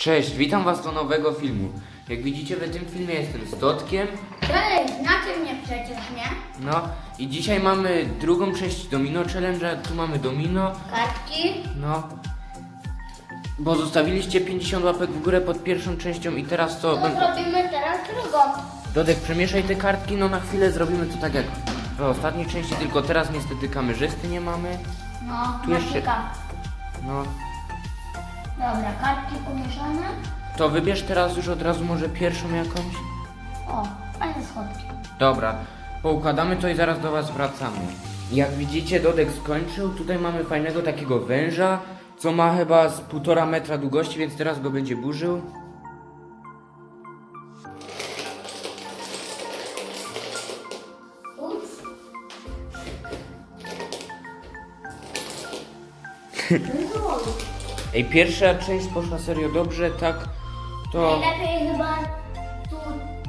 Cześć, witam was do nowego filmu. Jak widzicie, w tym filmie jestem z Dotkiem. Cześć, znacie mnie przecież, nie? No i dzisiaj mamy drugą część Domino Challenge'a. Tu mamy Domino. Kartki. No. Bo zostawiliście 50 łapek w górę pod pierwszą częścią i teraz to... To będę- zrobimy teraz drugą. Dodek, przemieszaj te kartki, no na chwilę zrobimy to tak jak w ostatniej części, tylko teraz niestety kamerzysty nie mamy. No, Tu jeszcze-. No. Dobra, kartki pomieszane. To wybierz teraz już od razu może pierwszą jakąś. O, fajne schodki. Dobra, poukładamy to i zaraz do Was wracamy. Jak widzicie, Dodek skończył. Tutaj mamy fajnego takiego węża, co ma chyba z półtora metra długości, więc teraz go będzie burzył. Ups. No, Ej, pierwsza część poszła serio dobrze, tak? To... Najlepiej chyba tu.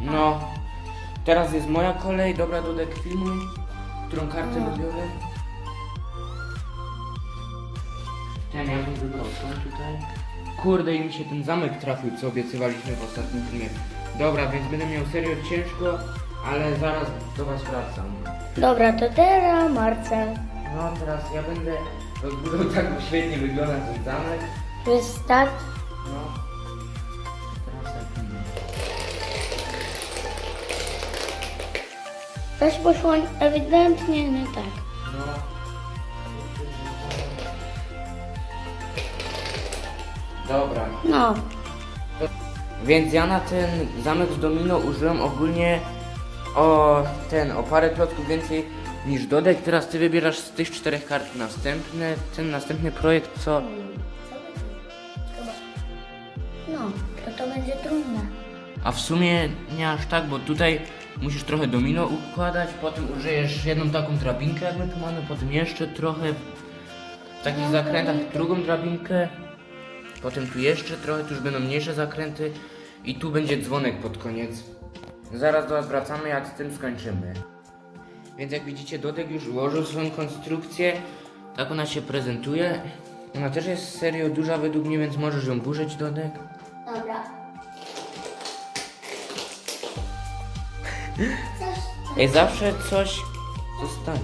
No. Teraz jest moja kolej. Dobra, Dodek, filmuj. Którą kartę No. wybiorę? Ten ja bym wybrał tą tutaj. Kurde, i mi się ten zamek trafił, co obiecywaliśmy w ostatnim filmie. Dobra, więc będę miał serio ciężko, ale zaraz do was wracam. Dobra, to teraz Marcel. No teraz ja będę rozbudował tak świetnie wygląda ten zamek. Jest start. No. Teraz tak. Coś poszło ewidentnie nie tak. No. Dobra. No, Więc ja na ten zamek z domino użyłem ogólnie o ten, o parę klocków więcej niż Dodek. Teraz ty wybierasz z tych czterech kart następny, ten następny projekt, co? no, to to będzie trudne. A w sumie nie aż tak, bo tutaj musisz trochę domino układać, potem użyjesz jedną taką drabinkę, jak my tu mamy, potem jeszcze trochę w takich zakrętach drugą drabinkę, potem tu jeszcze trochę, tu już będą mniejsze zakręty i tu będzie dzwonek pod koniec. Zaraz do Was wracamy, jak z tym skończymy. Więc jak widzicie, Dodek już ułożył swoją konstrukcję, tak ona się prezentuje. Ona też jest serio duża według mnie, więc możesz ją burzyć, Dodek. Dobra. Coś. Ej, zawsze coś zostanie.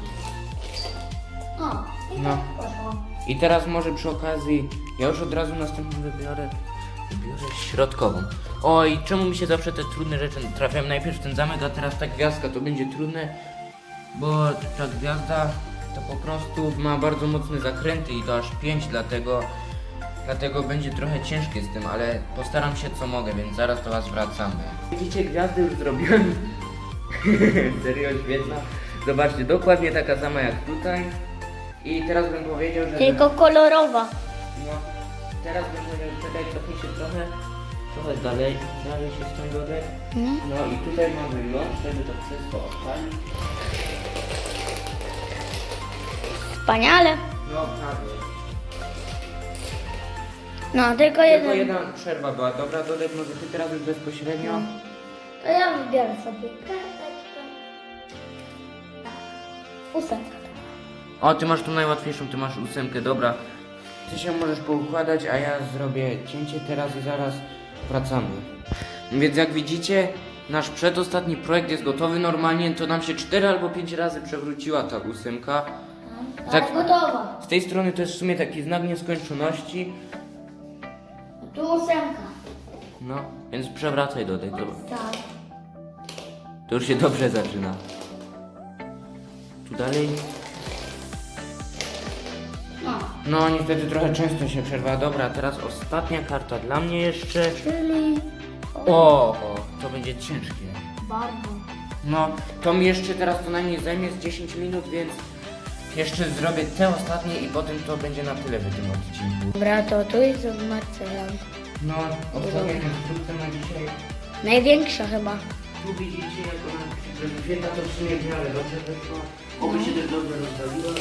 O, i No. tak poszło. I teraz może przy okazji, ja już od razu następną wybiorę, wybiorę środkową. Oj, czemu mi się zawsze te trudne rzeczy trafiają? Najpierw ten zamek, a teraz ta gwiazdka, to będzie trudne, bo ta gwiazda to po prostu ma bardzo mocne zakręty i to aż 5, dlatego, dlatego będzie trochę ciężkie z tym, ale postaram się co mogę, więc zaraz do Was wracamy. Widzicie, gwiazdy już zrobiłem. Serio świetna. Zobaczcie, dokładnie taka sama jak tutaj. I teraz bym powiedział, że... Tylko kolorowa. No, teraz bym powiedział, czekaj, cofnij się trochę, trochę dalej, dalej się stąd dodać. Mhm. No i tutaj mamy ląd, żeby to wszystko odpalić. Wspaniale. No, prawie. No, tylko Tylko jeden. jedna przerwa była. Dobra, Dodek, może ty teraz już bezpośrednio. To ja wybiorę sobie karteczkę. Ósemka. O, ty masz tu najłatwiejszą, ty masz ósemkę, dobra. Ty się możesz poukładać, a ja zrobię cięcie teraz i zaraz wracamy. Więc jak widzicie, nasz przedostatni projekt jest gotowy. Normalnie to nam się 4 albo 5 razy przewróciła ta ósemka. Tak. Tak. gotowa. Z tej strony to jest w sumie taki znak nieskończoności. Tu ósemka. No, więc przewracaj do tego. Tak. To już się dobrze zaczyna. Tu dalej. No. No, niestety trochę często się przerwa. Dobra, teraz ostatnia karta dla mnie jeszcze. Czyli... O, o to będzie ciężkie. Bardzo. No, to mi jeszcze teraz co najmniej zajmie z 10 minut, więc jeszcze zrobię te ostatnie i potem to będzie na tyle w tym odcinku. Dobra, to tu jest od Marcela. No, ostatnia konstrukcja na dzisiaj. Największa chyba. Tu widzicie, jak ona ta to w sumie w miarę dobrze wyszła. Oby się też dobrze rozbawiła.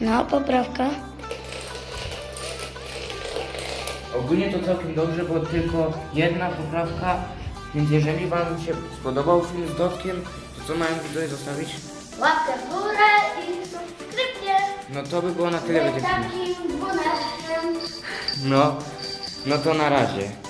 No, poprawka. Ogólnie to całkiem dobrze, bo tylko jedna poprawka, więc jeżeli Wam się spodobał film z Dotkiem, to co mają widzowie zostawić? Łapkę w górę i subskrypcję. No to by było na tyle tym filmie. takim dzwonem. No, no to na razie.